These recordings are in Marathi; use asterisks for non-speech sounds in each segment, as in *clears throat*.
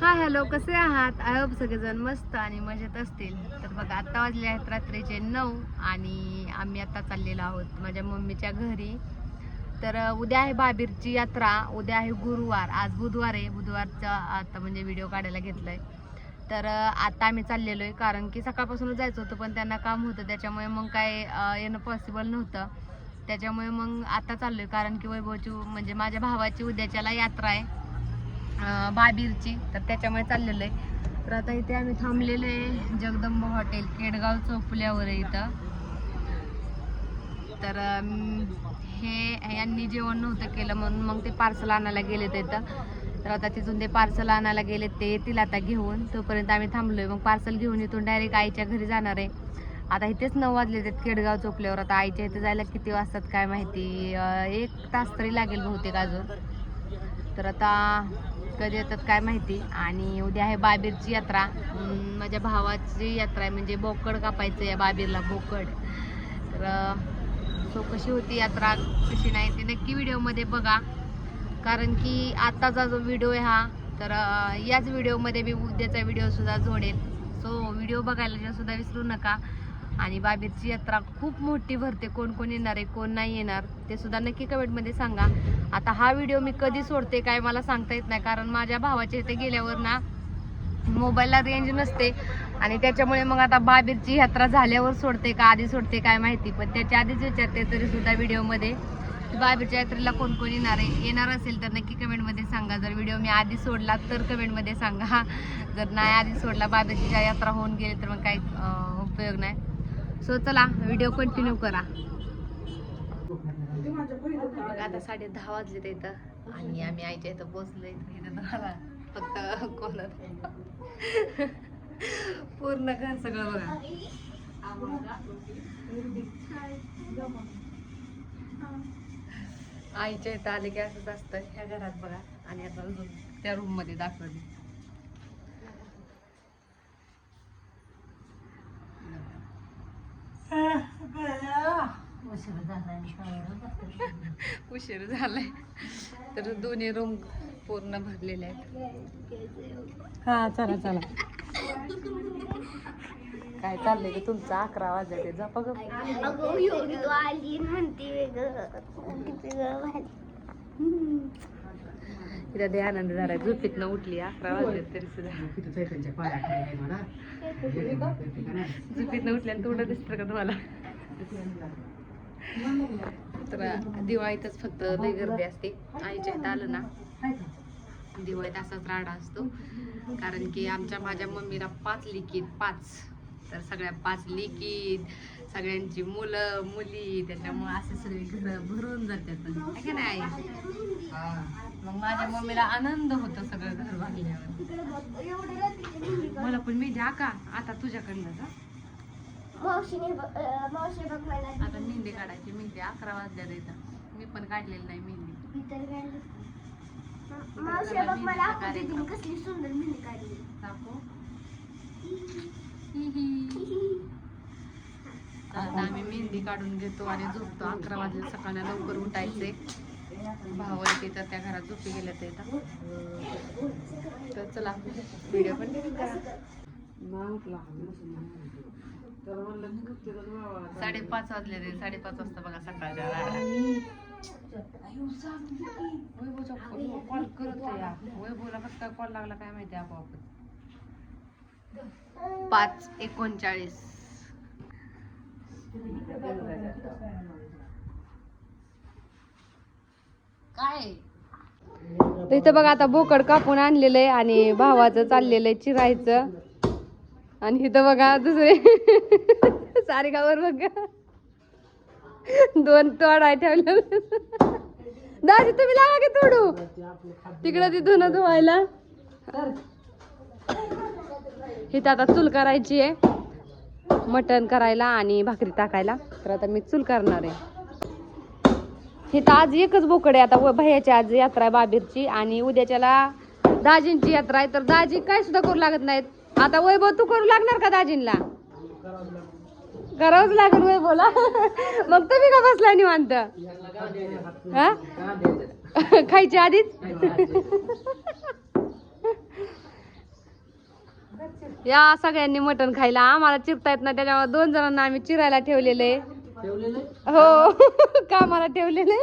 हा हॅलो कसे आहात? आय होप सगळेजण मस्त आणि मजेत असतील. तर बघा आत्ता वाजले आहेत रात्रीचे नऊ आणि आम्ही आता चाललेलो आहोत माझ्या मम्मीच्या घरी. तर उद्या आहे बाबीरची यात्रा. उद्या आहे गुरुवार. आज बुधवार आहे. बुधवारचा आता म्हणजे व्हिडिओ काढायला घेतलाय. तर आता आम्ही चाललेलो आहे कारण की सकाळपासूनच जायचं होतं पण त्यांना काम होतं. त्याच्यामुळे मग काय येणं पॉसिबल नव्हतं. त्याच्यामुळे मग आता चाललो आहे कारण की वैभवची म्हणजे माझ्या भावाची उद्याच्याला यात्रा आहे. बाबीरची तर त्याच्यामुळे चाललेलं आहे. तर आता इथे आम्ही थांबलेलो आहे जगदंब हॉटेल केडगाव चौफुल्यावर आहे इथं. तर हे यांनी जेवण नव्हतं केलं म्हणून मग ते पार्सल आणायला गेले इथं. तर आता तिथून ते पार्सल आणायला गेले ते येतील आता घेऊन. तोपर्यंत आम्ही थांबलोय. मग पार्सल घेऊन इथून डायरेक्ट आईच्या घरी जाणार आहे. आता इथेच नऊ वाजले आहेत केडगाव चोपल्यावर. आता आईच्या इथे जायला किती वाजतात काय माहिती. एक तास तरी लागेल बहुतेक अजून. तर आता कधी येतात काय माहिती? आणि उद्या आहे बाबीरची यात्रा. माझ्या भावाची यात्रा आहे म्हणजे बोकड कापायचं आहे बाबीरला बोकड. तर सो कशी होती यात्रा? कशी नाही ते नक्की व्हिडिओमध्ये बघा. कारण की आत्ताचा जो व्हिडिओ आहे हा तर याच व्हिडिओमध्ये मी उद्याचा व्हिडिओसुद्धा जोडेल सो व्हिडिओ बघायला सुद्धा विसरू नका. आणि बाबीरची यात्रा खूप मोठी भरते. कोण कोण येणार आहे कोण नाही येणार ते सुद्धा नक्की कमेंटमध्ये सांगा. आता हा व्हिडिओ मी कधी सोडते काय मला सांगता येत नाही कारण माझ्या भावाच्या इथे गेल्यावर ना मोबाईलला रेंज नसते. आणि त्याच्यामुळे मग आता बाबीरची यात्रा झाल्यावर सोडते का आधी सोडते काय माहिती पण त्याच्या आधीच विचारते तरी सुद्धा व्हिडिओमध्ये बाबीरच्या यात्रेला कोण कोण येणार आहे येणार असेल तर नक्की कमेंटमध्ये सांगा. जर व्हिडिओ मी आधी सोडला तर कमेंटमध्ये सांगा. जर नाही आधी सोडला बाबीरची यात्रा होऊन गेली तर मग काही उपयोग नाही. सो चला व्हिडिओ कंटिन्यू करा. बघा आता साडे दहा वाजले ते इथं. आणि आम्ही आईच्या इथं तुम्हाला फक्त कोण पूर्ण घर सगळं बघा. आईच्या इथं आले की असंच असतं. ह्या घरात बघा. आणि आता अजून त्या रूममध्ये दाखवली उशीर झालाय तर दोन्ही रूम पूर्ण भरलेले आहेत. हा चला चला. काय चाललंय की तुमचं? अकरा वाजले झोपा गं. अगं योगी तू आली म्हणते वेगळं किती गं भारी. हम्म. तिला ते आनंद झाला झोपेतनं उठली. अकरा वाजले तरी सुद्धा. झोपेतनं उठल्यानं थोडं दिसतं का तुम्हाला? तर दिवाळीतच फक्त लई गर्दी असते. आईच्या हात आलं ना दिवाळीत असाच राडा असतो. कारण की आमच्या माझ्या मम्मीला पाच लिकीत पाच. तर सगळ्या पाच लिकीत सगळ्यांची मुलं मुली त्याच्यामुळे असे सगळे घर भरून जातात. है नाही आई? मग माझ्या मम्मीला आनंद होतो सगळं घर बांधल्यावर मला पण मी द्या का? आता तुझ्याकडनं का मावशीने ब- अं, मावशी बघ मला आता मेहंदी काढायची मेहंदी अकरा वाजल्या इथं. मी पण काढलेली नाही मेहंदी. भीतर काढली. मा- मावशी बघ मला आपण दीदीने कसली सुंदर मेहंदी काढली. दाखव. हि हि. आता आम्ही मेहंदी काढून घेतो आणि झोपतो. अकरा वाजले सकाळी लवकर उठायचे. भाऊ आहे तर त्या घरात झोपी गेल्या ते तर चला व्हिडिओ पण साडेपाच वाजले रे साडेपाच वाजता बघा सकाळच्या कॉल करत या वैभवला कसं काय कॉल लागला काय माहिती आपोआप पाच एकोणचाळीस. काय? इथं बघा आता बोकड कापून आणलेलं आहे आणि भावाचं चाललेलं आहे चिरायचं. आणि इथं बघा दुसरे. *laughs* सारेगावर बघा. दोन तोडा ठेवले दाजी तुम्ही लावा की तोडू. तिकडं ती धुणं धुवायला. इथं आता चूल करायची आहे. मटण करायला आणि भाकरी टाकायला. तर आता मी चूल करणार आहे. इथं आज एकच बोकड आहे. आता व- भैयाची आज यात्रा आहे बाबीरची. आणि उद्याच्याला दाजींची यात्रा आहे. तर दाजी काय सुद्धा करू लागत नाहीत. आता वैभव तू करू लागणार का दाजींला? करावंच लागेल वैभवला. मग तुम्ही का बसलाय निवांत? हा? खायच्या आधीच? या सगळ्यांनी मटण खायला. आम्हाला चिरता येत नाही त्याच्यामुळे दोन जणांना आम्ही चिरायला ठेवलेले? हो कामाला ठेवलेले.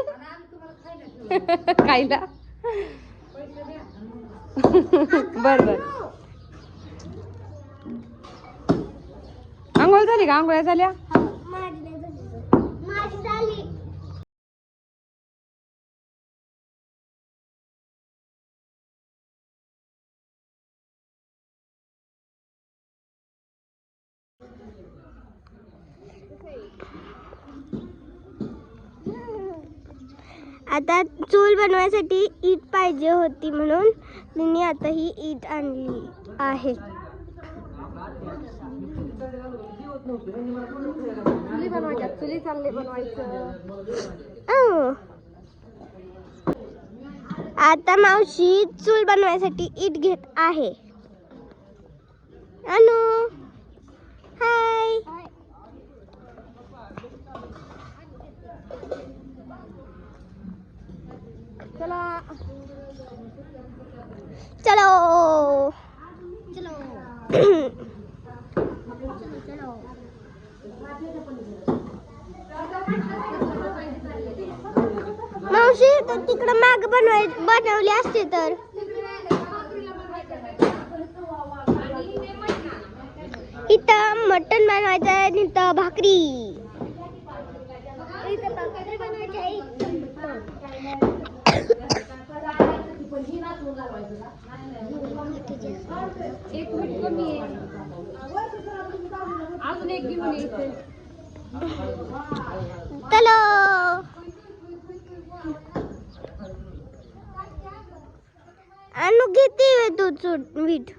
खायला. बर बर. आंघोळ झाली का आंघोळ्या झाल्या? आता चूल बनवायसाठी ईट पाहिजे होती म्हणून तिने आता ही ईट आणली आहे. चुली बनवायच्या चुली चालले बनवायचं. आता मावशी चूल बनवायसाठी ईट घेत आहे. अनु. हाय. चलो. चलो. चलो. *clears throat* मावशी तर तिकडं माग बनवाय बनवली असते तर. इथं मटण बनवायचं आहे आणि इथं भाकरी. एक मिनिट कमी आहे. अजून एक घेऊन यायचं चलो. अनु किती तू चूट वीट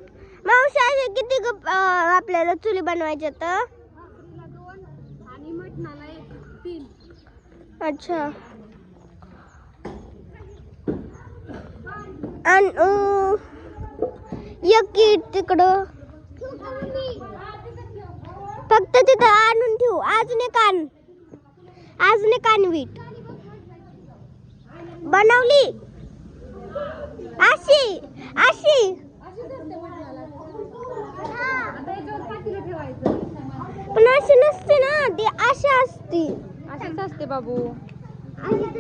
मावशी असे किती ग- अं, आपल्याला चुली बनवायच्या तर आणि मटणाला एक तीन. अच्छा. आणि एक कीट तिकडं. फक्त तिथं आणून ठेवू. अजून एक आण. अजून एक आण वीट. बनवली? अशी अशी. पण अशी नसते ना ती अशी असते. अशीच असते बाबू. असंच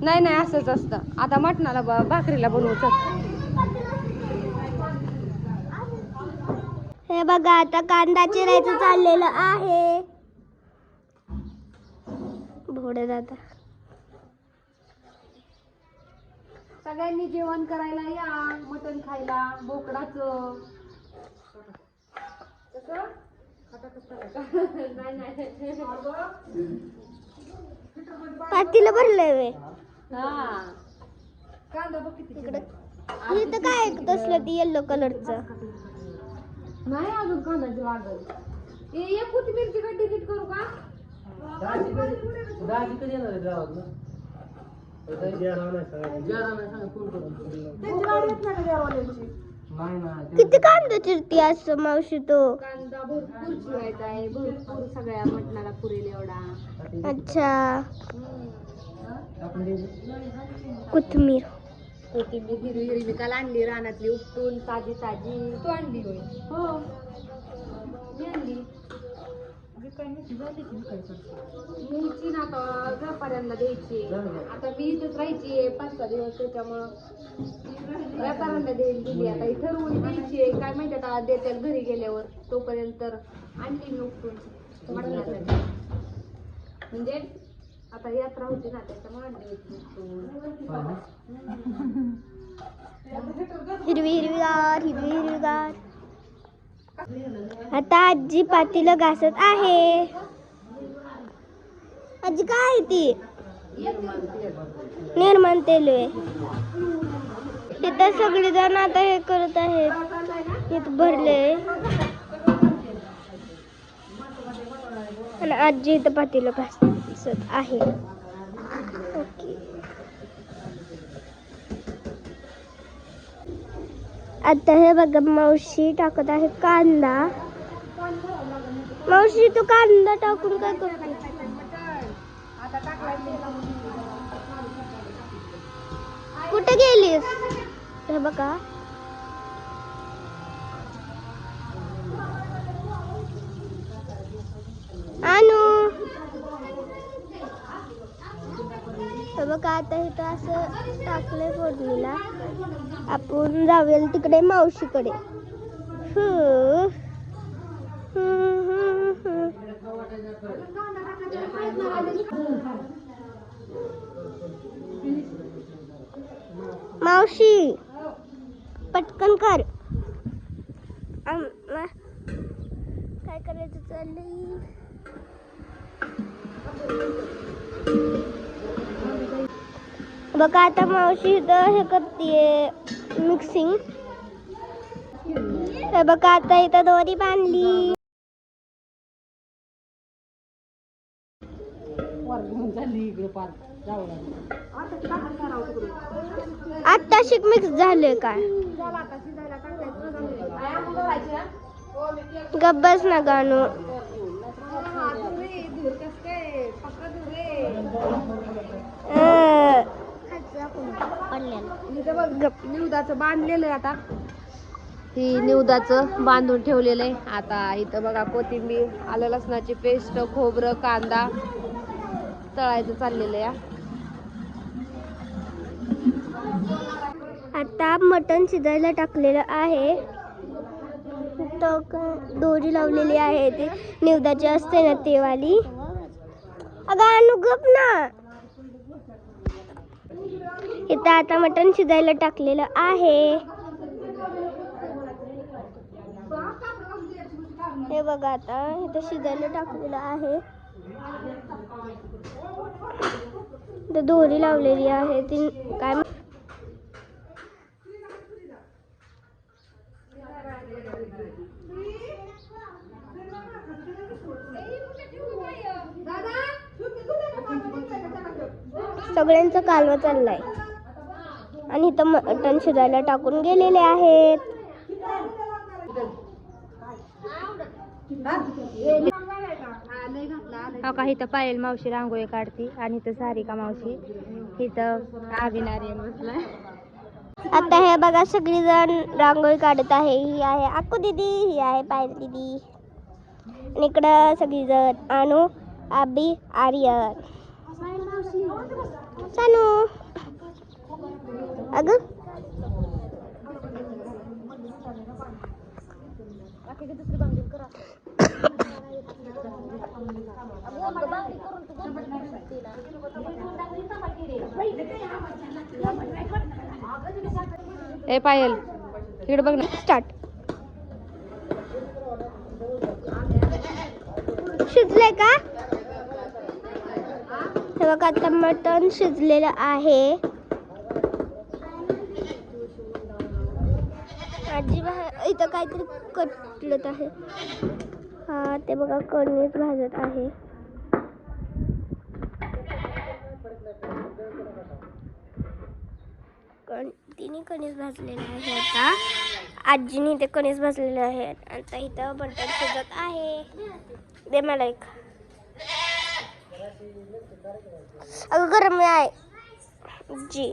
नाही नाही असंच असतं. आता मटणाला ब- भाकरीला बनवू हे बघा आता कांदा चिरायचं चाललेलं आहे. भोडे दादा. सगळ्यांनी जेवण करायला या मटण खायला बोकडाचं. पातीला भरलंय वे. हा. कांदा बघ किती हे तर काय तसलं ती येल्लो कलरचं नाही अजून कांद्याची लागल. ए, एक कोथिंबीरची गड्डी नीट करू का? किती कांदा चिरती असं मावशी तो? कांदा भरपूर चिरायचा आहे भरपूर सगळ्या मटणाला पुरेल एवढा. अच्छा. कोथमीर कोथिंबीर हिरवी हिरवी काल आणली रानातली उपटून ताजी ताजी. तू आणली होय? हो. मी आणली. न्यायची ना आता व्यापाऱ्यांना द्यायची. आता मी इथेच राहायची पाच सहा दिवस त्याच्यामुळं. व्यापाऱ्यांना देईल दिली. आता ही ठरवून द्यायची काय माहिती आता देत्यात घरी गेल्यावर. तोपर्यंत तर आणली मी उपटून. मटणासाठी म्हणजे आता यात्रा होती ना त्याच्यामुळे आणली होती उपटून. हिरवी हिरवीगार हिरवी हिरवीगार. आता आजी पातीला घासत आहे. आजी काय आहे ती? निर्माण तेल इथं सगळे जण आता हे करत आहेत. इथं भरले. आणि आजी इथं पातीला घासत आहे. आता हे बघा मावशी टाकत आहे कांदा. मावशी तू कांदा टाकून काय करतो कुठे गेलीस? हे बघा. आणू बघा आता हे तर असं टाकलंय फोडणीला. आपण जाऊया तिकडे मावशीकडे. मावशी पटकन कर. काय करायचं चाललंय? बघा आता मावशी इथं हे करते मिक्सिंग हे बघा आता इथं दोरी बांधली. आता शिक मिक्स झाले काय? गब्बस ना गाणं. निवदाचं बांधलेलं आहे आता. ही निवदाचं बांधून ठेवलेलं आहे. आता इथं बघा कोथिंबीर आलं लसणाची पेस्ट खोबरं कांदा तळायचं चाललेलं आहे आता मटण शिजायला टाकलेलं आहे. दोरी लावलेली आहे ती. निवदाची असते ना ते वाली अगं अनु गप ना. इथं आता मटण शिजायला टाकलेलं आहे. हे बघा आता इथं शिजायला टाकलेलं आहे. इथं दोरी लावलेली आहे ती काय सगळ्यांचं कालवं चाललंय. आणि इथं मटण शिजायला टाकून गेलेले आहेत. हो का इथं पायल मावशी रांगोळी काढती आणि इथं सारिका मावशी. इथं अभिनारी आता हे बघा सगळी जण रांगोळी काढत आहे. ही आहे अक्कू दिदी ही आहे पायल दिदी. आणि इकडं सगळी जण अनु आबी आर्यन. सानू अग. ए पायल इकडे बघ ना. स्टार्ट शिजले का? आता मटण शिजलेलं आहे. आजी भा इथं काहीतरी कटलत आहे. हा ते बघा कणीच भाजत आहे. कण तिने कणीस भाजलेले आहे आता. आजीने ते कणीस भाजलेले आहेत आता इथं बटर शिजत आहे. दे मला एक. अगं गरम आहे. जी.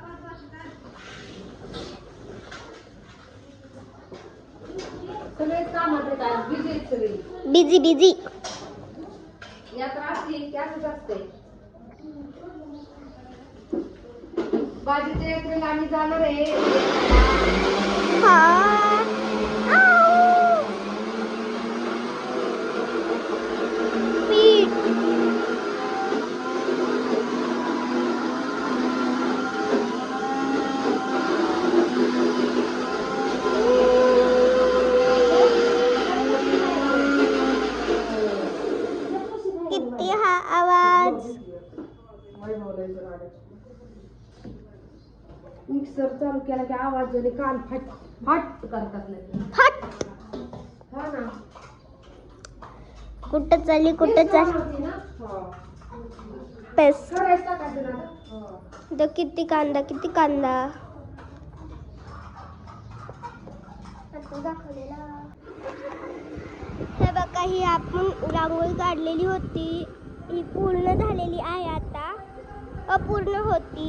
सगळेच कामात बिझी आहेत सगळी बिझी बिझी यात्रा असली की असंच असते बाजीच्या यात्रेला आम्ही जाणार आहे. हा. केला की आवाज आणि कान फट फट करतात नाही हा ना? कुठं चालली कुठं चालली? पेस्ट तर किती कांदा किती कांदा? हे बघा ही आपण रांगोळी काढलेली होती. ही पूर्ण झालेली आहे आता. अपूर्ण होती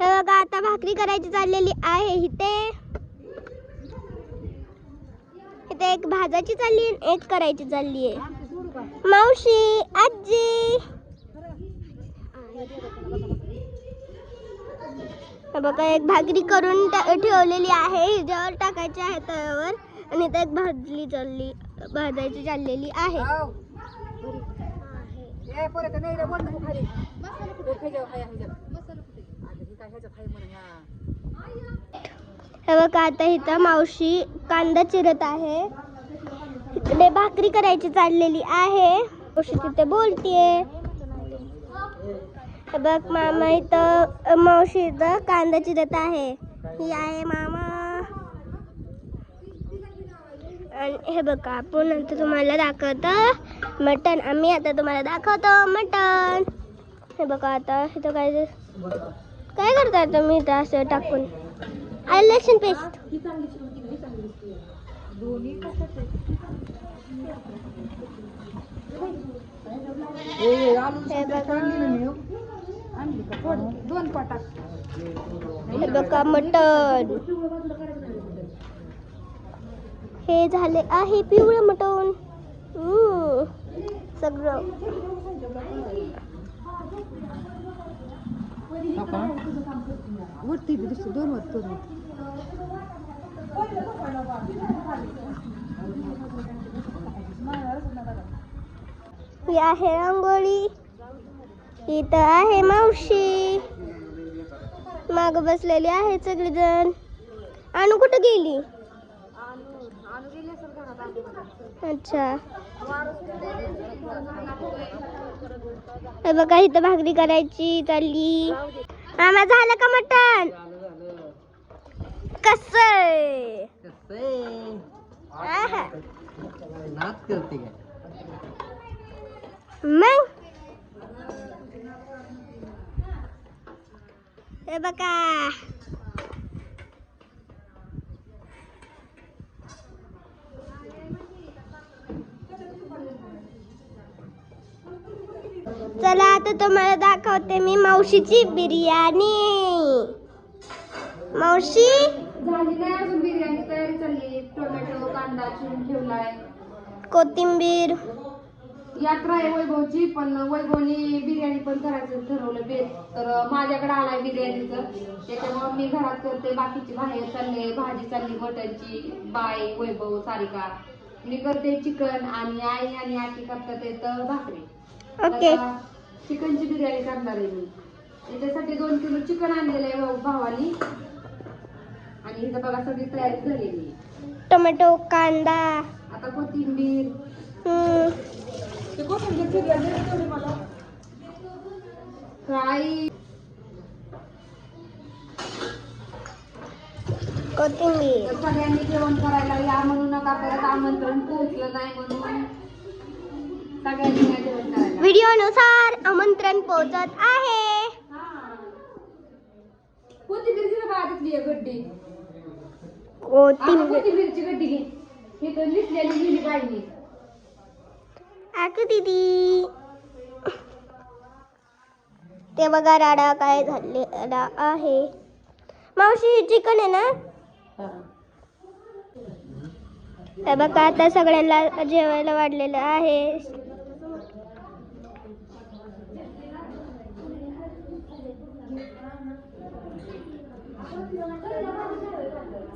हे बघा आता भाकरी करायची चाललेली आहे इथे. इथे एक भाजायची चालली एक करायची चालली आहे. मावशी आजी. बघा एक भाकरी करून टा- ठेवलेली आहे. हिच्यावर टाकायची आहे तव्यावर आणि इथे एक भाजली चालली भाजायची चाललेली आहे. हे बघा आता इथं मावशी कांदा चिरत आहे. इकडे भाकरी करायची चाललेली आहे. मावशी तिथे बोलतीये. हे बघ मामा इथं मावशी इथं कांदा चिरत आहे. ही आहे मामा. आणि हे बघा आपण नंतर तुम्हाला दाखवतो मटन आम्ही आता तुम्हाला दाखवतो मटन हे बघा आता इथं काय काय करताय तुम्ही असं टाकून? आय लसूण पेस्ट हे बघा. दोन पाटा हे बघा मटन हे झाले आहे पिवळं मटण. सगळं. वरती बी दुसरी दोन वर दोन ही आहे रांगोळी इथं आहे मावशी. माग बसलेली आहे सगळीजण. आणू कुठं गेली? अच्छा. हे बघा इथं भाकरी करायची चालली मामा झालं का मटण? कस? मग? हे बघा चला आता तुम्हाला दाखवते मी मावशीची बिर्याणी. मावशी? झाली नाही अजून बिर्याणी तयारी चालली. टोमॅटो कांदा चिरून ठेवलाय. कोथिंबीर. यात्रा आहे वैभवची पण वैभवनी बिर्याणी पण करायचं ठरवलं बेस तर माझ्याकडे आलाय बिर्याणीचं. त्याच्यामुळे मी घरात करते. बाकीची बाहेर चालले भाजी चालली मटनची बाय वैभव सारिका. मी करते चिकन आणि आई आणि आटी करतात येतं भाकरी. ओके. चिकनची बिर्याणी करणार आहे मी. त्याच्यासाठी दोन किलो चिकन आणलेलं आहे भाऊ- भावानी. आणि इथं बघा सगळी तयारी झालेली. टोमॅटो कांदा. आता कोथिंबीर. हम्म, फ्राई कोथिंबीर सगळ्यांनी जेवण करायला या म्हणून परत आमंत्रण पोहोचलं नाही म्हणून. करायला व्हिडिओनुसार आमंत्रण पोहोचत आहे. गड्डी. गड्डी घे. ही तर लिसलेली पाहिजे दीदी. ते बघा राडा काय झालेला आहे. मावशी चिकन आहे ना? हे बघा आता सगळ्यांना जेवायला वाढलेलं आहे.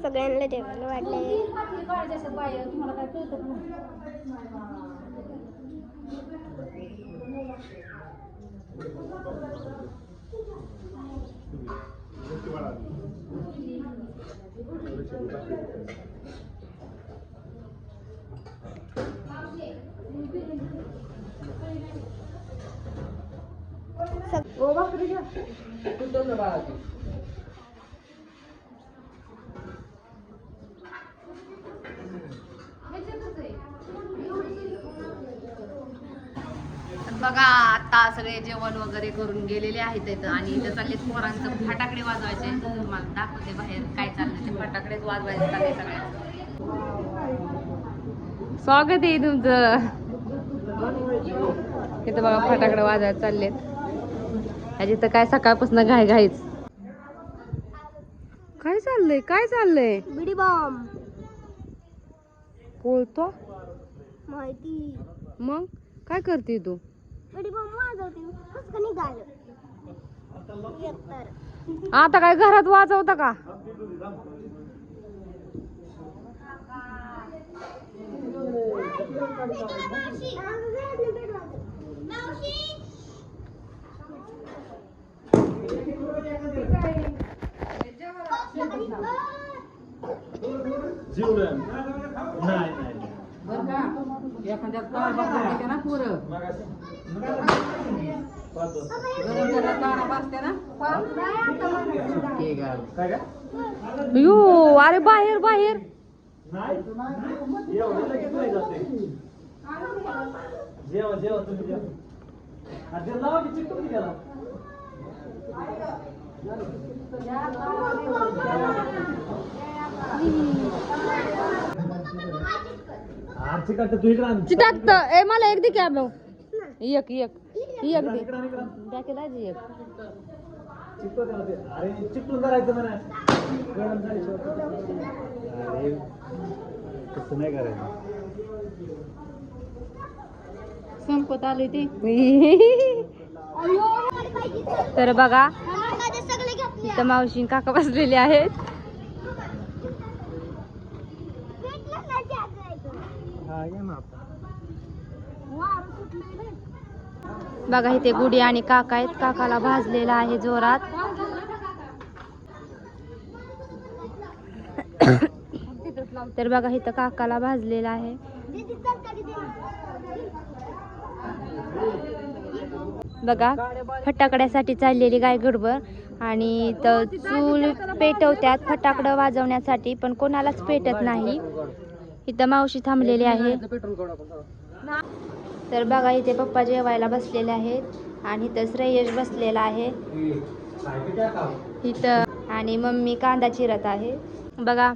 सगळ्यांना जेवायला वाढले. ओ भाकरी घ्या बघा सगळे जेवण वगैरे करून गेलेले आहेत इथं. आणि इथं चालले पोरांचं फटाकडे वाजवायचे. तुम्हाला दाखवते बाहेर काय चाललंय ते फटाकडेच वाजवायचे चालले सगळ्यांचं स्वागत आहे तुमचं. इथं बघा फटाकडे वाजवायला चाललेत. ह्याची तर काय सकाळपासून घाई घाईच. काय चाललंय? काय चाललंय? बिडी बॉम्ब. बोलतो. माहिती. मग? काय करते तू? बॉम्ब वाजवते. कसं का निघालं? एकतर आता काय घरात वाजवता का? नाही नाही. बरं का? एखाद्या यो अरे बाहेर बाहेर. चिटाकत. ए मला एक दे की मग एक एक. एक दे. द्या की दाजी एक. अरे चिकटून धरायचं म्हणा. गरम झाली अरे तसं नाही करायचं. संपत आले ते. तर बघा सगळे घेतले इथं मावशी काका बसलेले आहेत. हा या ना. बघा इथे गुडी आणि काका आहेत. काकाला भाजलेला आहे जोरात. तर बघा इथं काकाला भाजलेला आहे. बघा फटाकड्यासाठी चाललेली गाय गडबड. आणि इथं चूल पेटवत्यात फटाकडं वाजवण्यासाठी पण कोणालाच पेटत नाही. इथं मावशी थांबलेली आहे. तर बघा इथे पप्पा जेवायला बसलेले आहेत आणि इथं श्रेयश बसलेला आहे. इथं आणि मम्मी कांदा चिरत आहे. बघा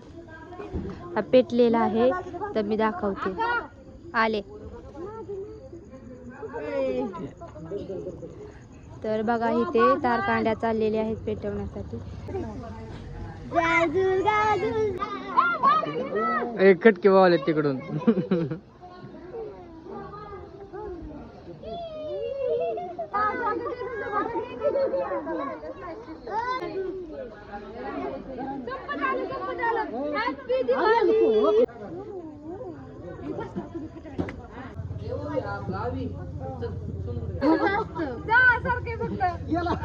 हा पेटलेला आहे. तर मी दाखवते. आले. तर बघा इथे तारकांड्या चाललेल्या आहेत पेटवण्यासाठी. एक खटके वावले तिकडून. *laughs* Gavi, sono. Basta, dai, sarkei fatta. Yala.